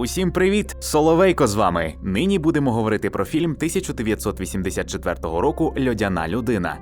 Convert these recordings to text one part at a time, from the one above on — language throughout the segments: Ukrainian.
Усім привіт! Соловейко з вами. Нині будемо говорити про фільм 1984 року Льодяна людина.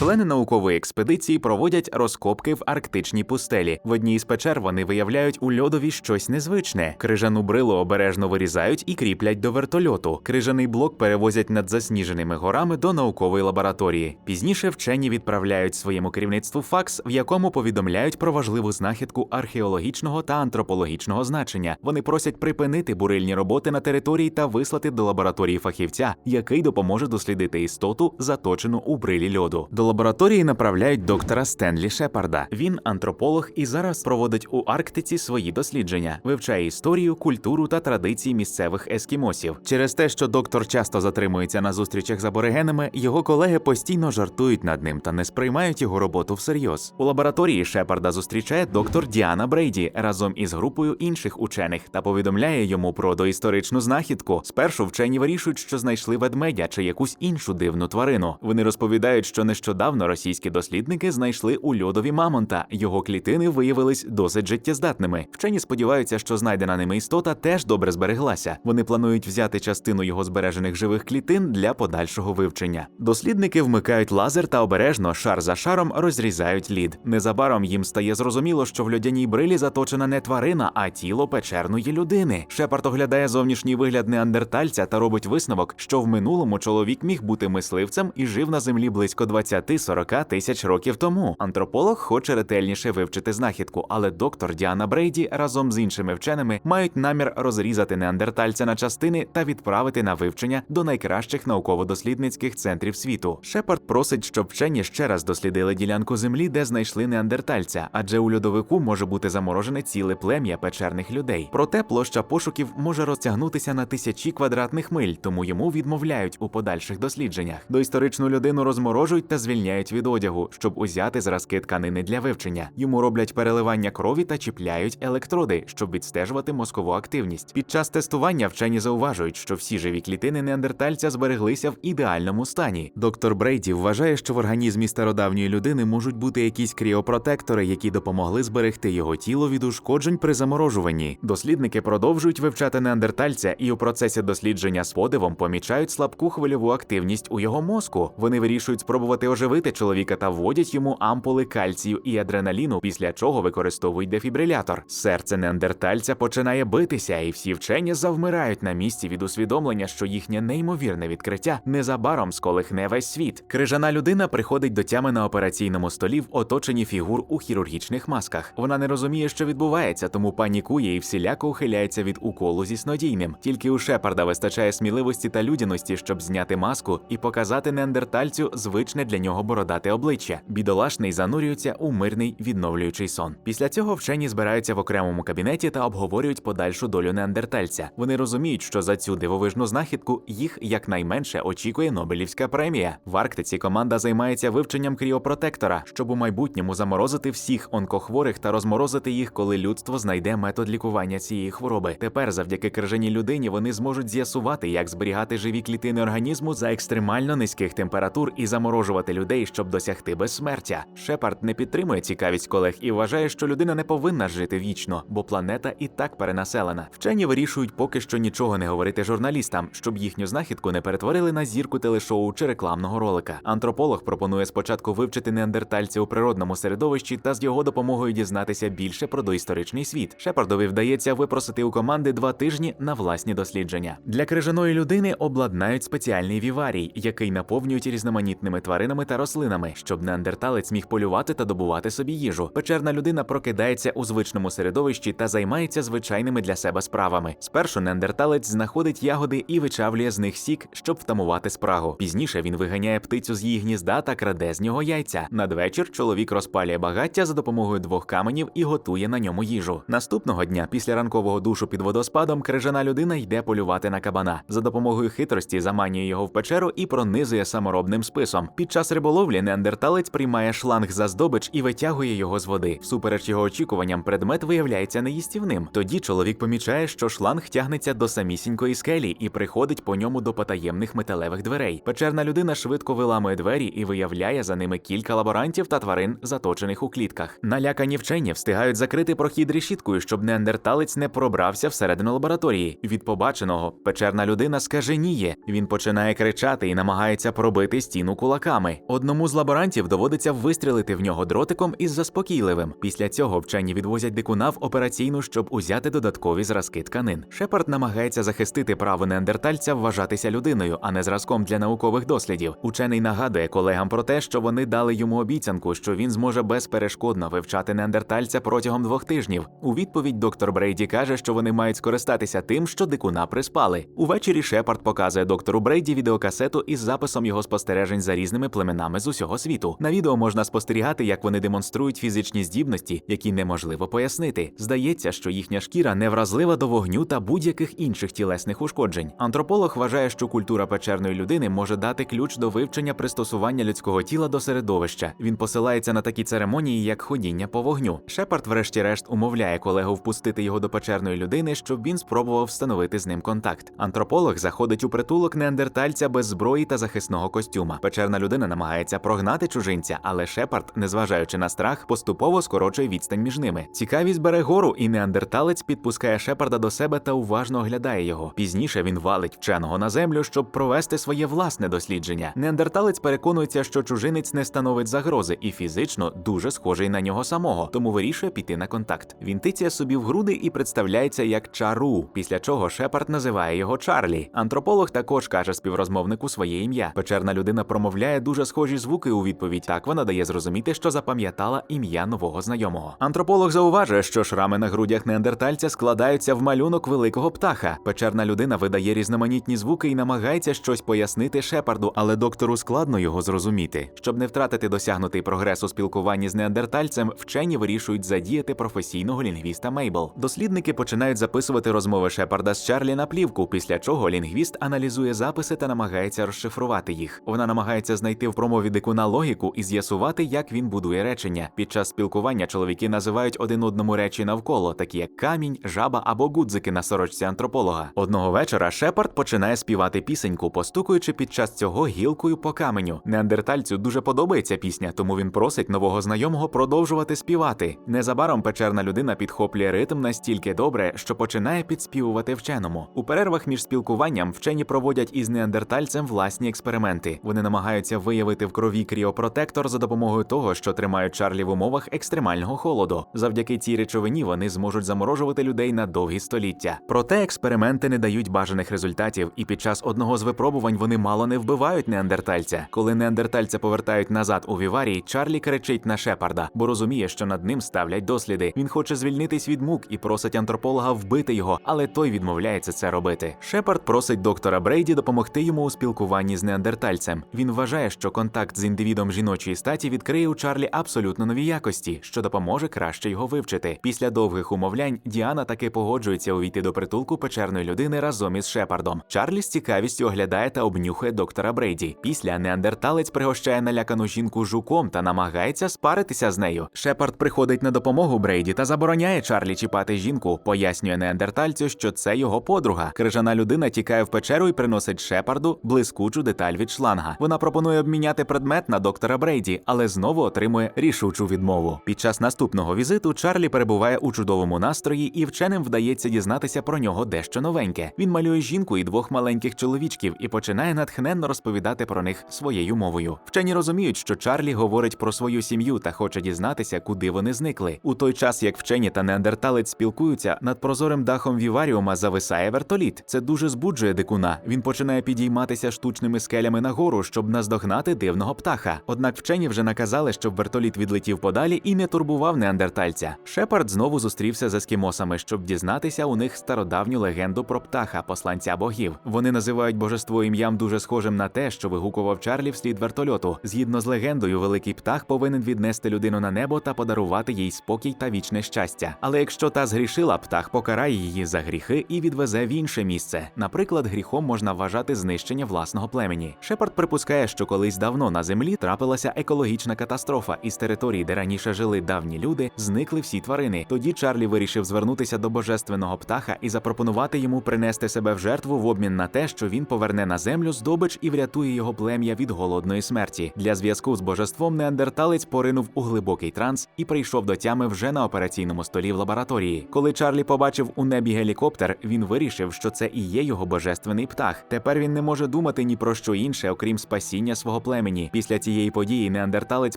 Члени наукової експедиції проводять розкопки в арктичній пустелі. В одній із печер вони виявляють у льодові щось незвичне. Крижану брилу обережно вирізають і кріплять до вертольоту. Крижаний блок перевозять над засніженими горами до наукової лабораторії. Пізніше вчені відправляють своєму керівництву факс, в якому повідомляють про важливу знахідку археологічного та антропологічного значення. Вони просять припинити бурильні роботи на території та вислати до лабораторії фахівця, який допоможе дослідити істоту, заточену у брилі льоду. Лабораторії направляють доктора Стенлі Шепарда. Він антрополог і зараз проводить у Арктиці свої дослідження, вивчає історію, культуру та традиції місцевих ескімосів. Через те, що доктор часто затримується на зустрічах з аборигенами, його колеги постійно жартують над ним та не сприймають його роботу всерйоз. У лабораторії Шепарда зустрічає доктор Діана Брейді разом із групою інших учених та повідомляє йому про доісторичну знахідку. Спершу вчені вирішують, що знайшли ведмедя чи якусь іншу дивну тварину. Вони розповідають, що нещодавно російські дослідники знайшли у льодові мамонта. Його клітини виявились досить життєздатними. Вчені сподіваються, що знайдена ними істота теж добре збереглася. Вони планують взяти частину його збережених живих клітин для подальшого вивчення. Дослідники вмикають лазер та обережно, шар за шаром, розрізають лід. Незабаром їм стає зрозуміло, що в льодяній брилі заточена не тварина, а тіло печерної людини. Шепард оглядає зовнішній вигляд неандертальця та робить висновок, що в минулому чоловік міг бути мисливцем і жив на землі близько 20-40 тисяч років тому. Антрополог хоче ретельніше вивчити знахідку, але доктор Діана Брейді разом з іншими вченими мають намір розрізати неандертальця на частини та відправити на вивчення до найкращих науково-дослідницьких центрів світу. Шепард просить, щоб вчені ще раз дослідили ділянку землі, де знайшли неандертальця, адже у льодовику може бути заморожене ціле плем'я печерних людей. Проте площа пошуків може розтягнутися на тисячі квадратних миль, тому йому відмовляють у подальших дослідженнях. Доісторичну людину розморожують та звільняють від одягу, щоб узяти зразки тканини для вивчення. Йому роблять переливання крові та чіпляють електроди, щоб відстежувати мозкову активність. Під час тестування вчені зауважують, що всі живі клітини неандертальця збереглися в ідеальному стані. Доктор Брейді вважає, що в організмі стародавньої людини можуть бути якісь кріопротектори, які допомогли зберегти його тіло від ушкоджень при заморожуванні. Дослідники продовжують вивчати неандертальця і у процесі дослідження з подивом помічають слабку хвильову активність у його мозку. Вони вирішують спробувати оживити чоловіка та вводять йому ампули кальцію і адреналіну, після чого використовують дефібрилятор. Серце неандертальця починає битися, і всі вчені завмирають на місці від усвідомлення, що їхнє неймовірне відкриття незабаром сколихне весь світ. Крижана людина приходить до тями на операційному столі в оточенні фігур у хірургічних масках. Вона не розуміє, що відбувається, тому панікує і всіляко ухиляється від уколу зі снодійним. Тільки у Шепарда вистачає сміливості та людяності, щоб зняти маску і показати неандертальцю звичне для нього бородате обличчя. Бідолашний занурюється у мирний відновлюючий сон. Після цього вчені збираються в окремому кабінеті та обговорюють подальшу долю неандертальця. Вони розуміють, що за цю дивовижну знахідку їх якнайменше очікує Нобелівська премія. В Арктиці команда займається вивченням кріопротектора, щоб у майбутньому заморозити всіх онкохворих та розморозити їх, коли людство знайде метод лікування цієї хвороби. Тепер, завдяки крижаній людині, вони зможуть з'ясувати, як зберігати живі клітини організму за екстремально низьких температур і заморожувати людей, щоб досягти безсмертя. Шепард не підтримує цікавість колег і вважає, що людина не повинна жити вічно, бо планета і так перенаселена. Вчені вирішують поки що нічого не говорити журналістам, щоб їхню знахідку не перетворили на зірку телешоу чи рекламного ролика. Антрополог пропонує спочатку вивчити неандертальця у природному середовищі та з його допомогою дізнатися більше про доісторичний світ. Шепардові вдається випросити у команди два тижні на власні дослідження. Для крижаної людини обладнають спеціальний віварій, який наповнюють різноманітними тваринами та рослинами, щоб неандерталець міг полювати та добувати собі їжу. Печерна людина прокидається у звичному середовищі та займається звичайними для себе справами. Спершу неандерталець знаходить ягоди і вичавлює з них сік, щоб втамувати спрагу. Пізніше він виганяє птицю з її гнізда та краде з нього яйця. Надвечір чоловік розпалює багаття за допомогою двох каменів і готує на ньому їжу. Наступного дня, після ранкового душу під водоспадом, крижана людина йде полювати на кабана. За допомогою хитрості заманює його в печеру і пронизує саморобним списом. Під час риболовлі неандерталець приймає шланг за здобич і витягує його з води. Всупереч його очікуванням, предмет виявляється неїстівним. Тоді чоловік помічає, що шланг тягнеться до самісінької скелі і приходить по ньому до потаємних металевих дверей. Печерна людина швидко виламує двері і виявляє за ними кілька лаборантів та тварин, заточених у клітках. Налякані вчені встигають закрити прохід решіткою, щоб неандерталець не пробрався всередину лабораторії. Від побаченого печерна людина скаженіє. Він починає кричати і намагається пробити стіну кулаками. Одному з лаборантів доводиться вистрілити в нього дротиком із заспокійливим. Після цього вчені відвозять дикуна в операційну, щоб узяти додаткові зразки тканин. Шепард намагається захистити право неандертальця вважатися людиною, а не зразком для наукових дослідів. Учений нагадує колегам про те, що вони дали йому обіцянку, що він зможе безперешкодно вивчати неандертальця протягом двох тижнів. У відповідь доктор Брейді каже, що вони мають скористатися тим, що дикуна приспали. Увечері Шепард показує доктору Брейді відеокасету із записом його спостережень за різними племенами з усього світу. На відео можна спостерігати, як вони демонструють фізичні здібності, які неможливо пояснити. Здається, що їхня шкіра не вразлива до вогню та будь-яких інших тілесних ушкоджень. Антрополог вважає, що культура печерної людини може дати ключ до вивчення пристосування людського тіла до середовища. Він посилається на такі церемонії, як ходіння по вогню. Шепард, врешті-решт, умовляє колегу впустити його до печерної людини, щоб він спробував встановити з ним контакт. Антрополог заходить у притулок неандертальця без зброї та захисного костюма. Печерна людина намагається прогнати чужинця, але Шепард, незважаючи на страх, поступово скорочує відстань між ними. Цікавість бере гору, і неандерталець підпускає Шепарда до себе та уважно оглядає його. Пізніше він валить вченого на землю, щоб провести своє власне дослідження. Неандерталець переконується, що чужинець не становить загрози і фізично дуже схожий на нього самого, тому вирішує піти на контакт. Він тицяє собі в груди і представляється як чару, після чого Шепард називає його Чарлі. Антрополог також каже співрозмовнику своє ім'я. Печерна людина промовляє дуже схожі звуки у відповідь. Так вона дає зрозуміти, що запам'ятала ім'я нового знайомого. Антрополог зауважує, що шрами на грудях неандертальця складаються в малюнок великого птаха. Печерна людина видає різноманітні звуки і намагається щось пояснити Шепарду, але доктору складно його зрозуміти. Щоб не втратити досягнутий прогрес у спілкуванні з неандертальцем, вчені вирішують задіяти професійного лінгвіста Мейбл. Дослідники починають записувати розмови Шепарда з Чарлі на плівку, після чого лінгвіст аналізує записи та намагається розшифрувати їх. Вона намагається знайти в промові дикуна логіку і з'ясувати, як він будує речення. Під час спілкування чоловіки називають один одному речі навколо, такі як камінь, жаба або гудзики на сорочці антрополога. Одного вечора Шепард починає співати пісеньку, постукуючи під час цього гілкою по каменю. Неандертальцю дуже подобається пісня, тому він просить нового знайомого продовжувати співати. Незабаром печерна людина підхоплює ритм настільки добре, що починає підспівувати вченому. У перервах між спілкуванням вчені проводять із неандертальцем власні експерименти. Вони намагаються виявити в крові кріопротектор за допомогою того, що тримають Чарлі в умовах екстремального холоду. Завдяки цій речовині вони зможуть заморожувати людей на довгі століття. Проте експерименти не дають бажаних результатів, і під час одного з випробувань вони мало не вбивають неандертальця. Коли неандертальця повертають назад у віварій, Чарлі кричить на Шепарда, бо розуміє, що над ним ставлять досліди. Він хоче звільнитись від мук і просить антрополога вбити його, але той відмовляється це робити. Шепард просить доктора Брейді допомогти йому у спілкуванні з неандертальцем. Він вважає, що контакт з індивідом жіночої статі відкриє у Чарлі абсолютно нові якості, що допоможе краще його вивчити. Після довгих умовлянь Діана таки погоджується увійти до притулку печерної людини разом із Шепардом. Чарлі з цікавістю оглядає та обнюхує доктора Брейді. Після неандерталець пригощає налякану жінку жуком та намагається спаритися з нею. Шепард приходить на допомогу Брейді та забороняє Чарлі чіпати жінку. Пояснює неандертальцю, що це його подруга. Крижана людина тікає в печеру і приносить Шепарду блискучу деталь від шланга. Вона пропонує обміняти предмет на доктора Брейді, але знову отримує рішучу відмову. Під час наступного візиту Чарлі перебуває у чудовому настрої, і вченим вдається дізнатися про нього дещо новеньке. Він малює жінку і двох маленьких чоловічків і починає натхненно розповідати про них своєю мовою. Вчені розуміють, що Чарлі говорить про свою сім'ю та хоче дізнатися, куди вони зникли. У той час, як вчені та неандерталець спілкуються, над прозорим дахом віваріума зависає вертоліт. Це дуже збуджує дикуна. Він починає підійматися штучними скелями нагору, щоб наздогнати дивного птаха. Однак вчені вже наказали, щоб вертоліт відлетів подалі і не турбував неандертальця. Шепард знову зустрівся з ескімосами, щоб дізнатися у них стародавню легенду про птаха, посланця богів. Вони називають божество ім'ям дуже схожим на те, що вигукував Чарлі вслід вертольоту. Згідно з легендою, великий птах повинен віднести людину на небо та подарувати їй спокій та вічне щастя. Але якщо та згрішила, птах покарає її за гріхи і відвезе в інше місце. Наприклад, гріхом можна вважати знищення власного племені. Шепард припускає, що колись давно давно на землі трапилася екологічна катастрофа, і з території, де раніше жили давні люди, зникли всі тварини. Тоді Чарлі вирішив звернутися до божественного птаха і запропонувати йому принести себе в жертву в обмін на те, що він поверне на землю здобич і врятує його плем'я від голодної смерті. Для зв'язку з божеством неандерталець поринув у глибокий транс і прийшов до тями вже на операційному столі в лабораторії. Коли Чарлі побачив у небі гелікоптер, він вирішив, що це і є його божественний птах. Тепер він не може думати ні про що інше, окрім спасіння свого племені. Після цієї події неандерталець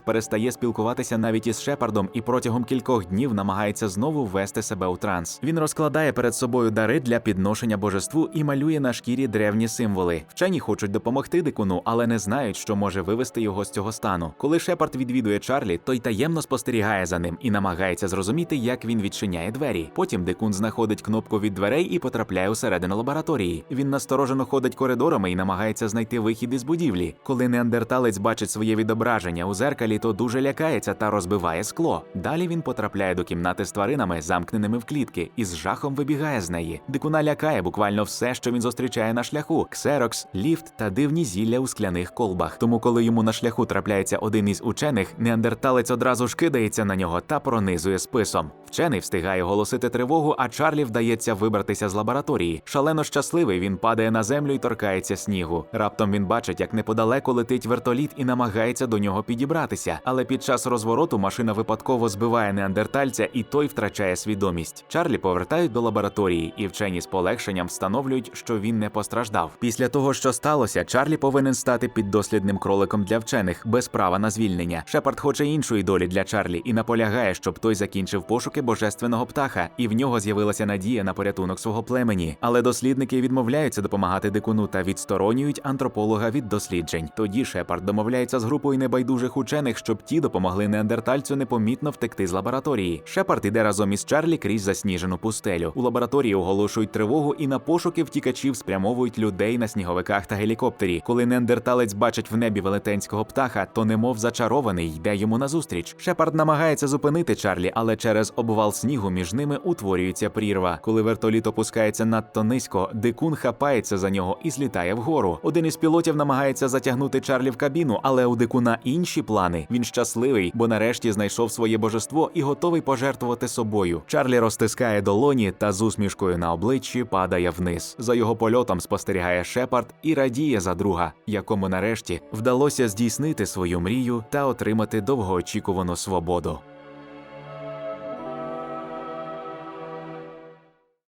перестає спілкуватися навіть із Шепардом і протягом кількох днів намагається знову ввести себе у транс. Він розкладає перед собою дари для підношення божеству і малює на шкірі древні символи. Вчені хочуть допомогти дикуну, але не знають, що може вивести його з цього стану. Коли Шепард відвідує Чарлі, той таємно спостерігає за ним і намагається зрозуміти, як він відчиняє двері. Потім дикун знаходить кнопку від дверей і потрапляє усередину лабораторії. Він насторожено ходить коридорами і намагається знайти вихід із будівлі. Коли неандерталець бачить своє відображення у зеркалі, то дуже лякається та розбиває скло. Далі він потрапляє до кімнати з тваринами, замкненими в клітки, і з жахом вибігає з неї. Дикуна лякає буквально все, що він зустрічає на шляху: ксерокс, ліфт та дивні зілля у скляних колбах. Тому, коли йому на шляху трапляється один із учених, неандерталець одразу ж кидається на нього та пронизує списом. Вчений встигає оголосити тривогу, а Чарлі вдається вибратися з лабораторії. Шалено щасливий, він падає на землю і торкається снігу. Раптом він бачить, як неподалеку летить вертоліт і намагається до нього підібратися. Але під час розвороту машина випадково збиває неандертальця, і той втрачає свідомість. Чарлі повертають до лабораторії, і вчені з полегшенням встановлюють, що він не постраждав. Після того, що сталося, Чарлі повинен стати піддослідним кроликом для вчених без права на звільнення. Шепард хоче іншої долі для Чарлі і наполягає, щоб той закінчив пошуки божественного птаха, і в нього з'явилася надія на порятунок свого племені. Але дослідники відмовляються допомагати дикуну та відсторонюють антрополога від досліджень. Тоді Шепард домовляється з групою небайдужих учених, щоб ті допомогли неандертальцю непомітно втекти з лабораторії. Шепард іде разом із Чарлі крізь засніжену пустелю. У лабораторії оголошують тривогу і на пошуки втікачів спрямовують людей на сніговиках та гелікоптері. Коли неандерталець бачить в небі велетенського птаха, то немов зачарований йде йому назустріч. Шепард намагається зупинити Чарлі, але через обвал снігу між ними утворюється прірва. Коли вертоліт опускається надто низько, дикун хапається за нього і злітає вгору. Один із пілотів намагається затягнути Чарлі в кабіну, але у дикуна інші плани. Він щасливий, бо нарешті знайшов своє божество і готовий пожертвувати собою. Чарлі розтискає долоні та з усмішкою на обличчі падає вниз. За його польотом спостерігає Шепард і радіє за друга, якому нарешті вдалося здійснити свою мрію та отримати довгоочікувану свободу.